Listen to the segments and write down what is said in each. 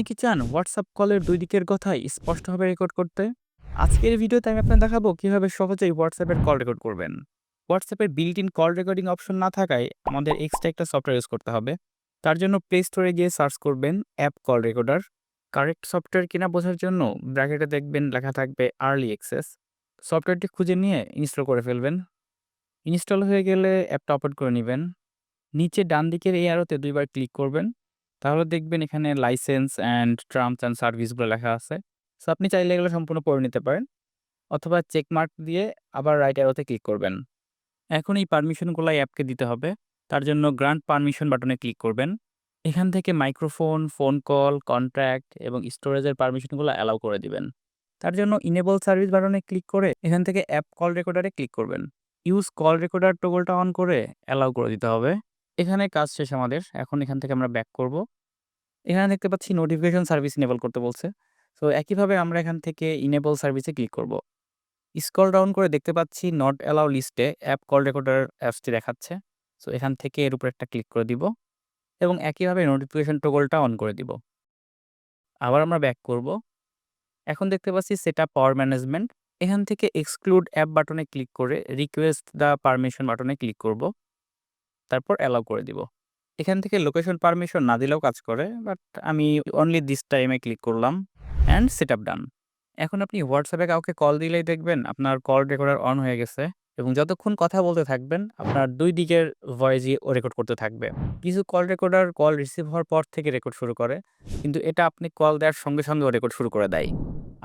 আপনি কি চান হোয়াটসঅ্যাপ কলের দুই দিকের কথাই স্পষ্টভাবে রেকর্ড করতে? আজকের ভিডিওতে আমি আপনাকে দেখাবো কীভাবে সহজেই হোয়াটসঅ্যাপের কল রেকর্ড করবেন। হোয়াটসঅ্যাপের built in call recording option না থাকায় আমাদের এক্সট্রা একটা সফটওয়্যার ইউজ করতে হবে। তার জন্য প্লে স্টোরে গিয়ে সার্চ করবেন app call recorder correct software কিনা বোঝার জন্য ব্র্যাকেটে দেখবেন লেখা থাকবে আর্লি অ্যাক্সেস সফটওয়্যারটি খুঁজে নিয়ে ইনস্টল করে ফেলবেন। ইনস্টল হয়ে গেলে অ্যাপটা ওপেন করে নেবেন। নিচে ডান দিকের এই আরোতে দুইবার ক্লিক করবেন। তাহলে দেখবেন এখানে লাইসেন্স অ্যান্ড টার্মস অ্যান্ড সার্ভিসগুলো লেখা আছে। সো আপনি চাইলে এগুলো সম্পূর্ণ পড়ে নিতে পারেন। অথবা চেক মার্ক দিয়ে আবার রাইট অ্যারোতে ক্লিক করবেন। এখন এই পারমিশনগুলো অ্যাপকে দিতে হবে। তার জন্য গ্রান্ট পারমিশন বাটনে ক্লিক করবেন। এখান থেকে মাইক্রোফোন ফোন কল কন্ট্রাক্ট এবং স্টোরেজের পারমিশনগুলো অ্যালাউ করে দিবেন। তার জন্য ইনেবল সার্ভিস বাটনে ক্লিক করে এখান থেকে অ্যাপ কল রেকর্ডারে ক্লিক করবেন। ইউজ কল রেকর্ডার টোগলটা অন করে অ্যালাউ করে দিতে হবে। এখানে কাজ শেষ আমাদের। এখন এখান থেকে আমরা ব্যাক করব। এখানে দেখতে পাচ্ছি নোটিফিকেশন সার্ভিস ইনেবল করতে বলছে। সো একইভাবে আমরা এখান থেকে ইনেবল সার্ভিসে ক্লিক করব। স্কল ডাউন করে দেখতে পাচ্ছি নট অ্যালাউ লিস্টে অ্যাপ কল রেকর্ডার অ্যাপসটি দেখাচ্ছে। সো এখান থেকে এর উপর একটা ক্লিক করে দিব এবং একইভাবে নোটিফিকেশন টোগলটা অন করে দিব। আবার আমরা ব্যাক করব। এখন দেখতে পাচ্ছি সেট পাওয়ার ম্যানেজমেন্ট এখান থেকে এক্সক্লুড অ্যাপ বাটনে ক্লিক করে রিকোয়েস্ট দ্য পারমিশন বাটনে ক্লিক করব। তারপর অ্যালাউ করে দিব। এখান থেকে লোকেশন পারমিশন না দিলেও কাজ করে বাট আমি অনলি দিস টাইমে ক্লিক করলাম অ্যান্ড সেট আপ ডান এখন আপনি হোয়াটসঅ্যাপে কাউকে কল দিলেই দেখবেন আপনার কল রেকর্ডার অন হয়ে গেছে এবং যতক্ষণ কথা বলতে থাকবেন, আপনার দুই দিকের ভয়েসই ও রেকর্ড করতে থাকবে। কিছু কল রেকর্ডার কল রিসিভ হওয়ার পর থেকে রেকর্ড শুরু করে, কিন্তু এটা আপনি কল দেওয়ার সঙ্গে সঙ্গে রেকর্ড শুরু করে দেয়।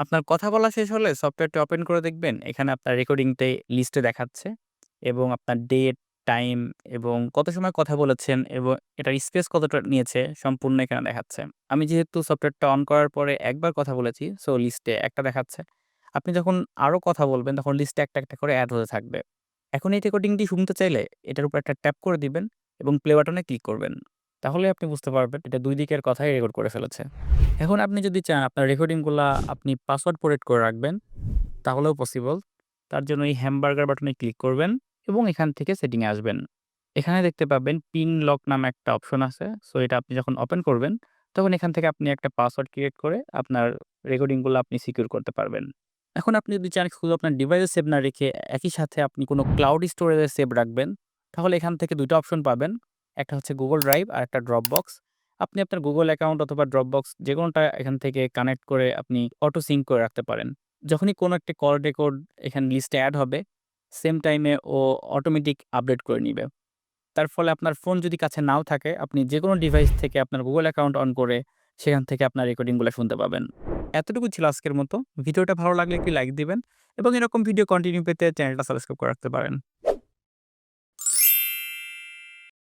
আপনার কথা বলা শেষ হলে সফটওয়্যারটি ওপেন করে দেখবেন, এখানে আপনার রেকর্ডিংতে লিস্টে দেখাচ্ছে এবং আপনার ডেট টাইম এবং কত সময় কথা বলেছেন এবং এটার স্পেস কতটা নিয়েছে সম্পূর্ণ এখানে দেখাচ্ছে। আমি যেহেতু সফটওয়্যারটা অন করার পরে একবার কথা বলেছি, সো লিস্টে একটা দেখাচ্ছে। আপনি যখন আরও কথা বলবেন, তখন লিস্টে একটা একটা করে অ্যাড হতে থাকবে। এখন এই রেকর্ডিংটি শুনতে চাইলে এটার উপর একটা ট্যাপ করে দিবেন এবং প্লে বাটনে ক্লিক করবেন। তাহলে আপনি বুঝতে পারবেন এটা দুই দিকের কথাই রেকর্ড করে ফেলেছে। এখন আপনি যদি চান আপনার রেকর্ডিংগুলো আপনি পাসওয়ার্ড পোরেট করে রাখবেন, তাহলেও পসিবল তার জন্য এই হ্যামবার্গার বাটনে ক্লিক করবেন। এবং এখান থেকে সেটিংয়ে আসবেন। এখানে দেখতে পাবেন পিন লক নামে একটা অপশন আছে। সো এটা আপনি যখন ওপেন করবেন, তখন এখান থেকে আপনি একটা পাসওয়ার্ড ক্রিয়েট করে আপনার রেকর্ডিংগুলো আপনি সিকিউর করতে পারবেন। এখন আপনি যদি চান শুধু আপনার ডিভাইসে সেভ না রেখে একই সাথে আপনি কোনো ক্লাউড স্টোরেজে সেভ রাখবেন, তাহলে এখান থেকে দুটো অপশন পাবেন। একটা হচ্ছে গুগল ড্রাইভ আর একটা ড্রপ বক্স আপনি আপনার গুগল অ্যাকাউন্ট অথবা ড্রপ বক্স যে কোনোটা এখান থেকে কানেক্ট করে আপনি অটো সিঙ্ক করে রাখতে পারেন। যখনই কোনো একটা কল রেকর্ড এখানে লিস্টে অ্যাড হবে সেম টাইমে ও অটোমেটিক আপডেট করে নিবে। তার ফলে আপনার ফোন যদি কাছে নাও থাকে, আপনি যে কোনো ডিভাইস থেকে আপনার গুগল অ্যাকাউন্ট অন করে সেখান থেকে আপনার রেকর্ডিংগুলো শুনতে পাবেন। এতটুকু ছিল আজকের মতো। ভিডিওটা ভালো লাগলে একটি লাইক দিবেন এবং এরকম ভিডিও কন্টিনিউ পেতে চ্যানেলটা সাবস্ক্রাইব করে রাখতে পারেন।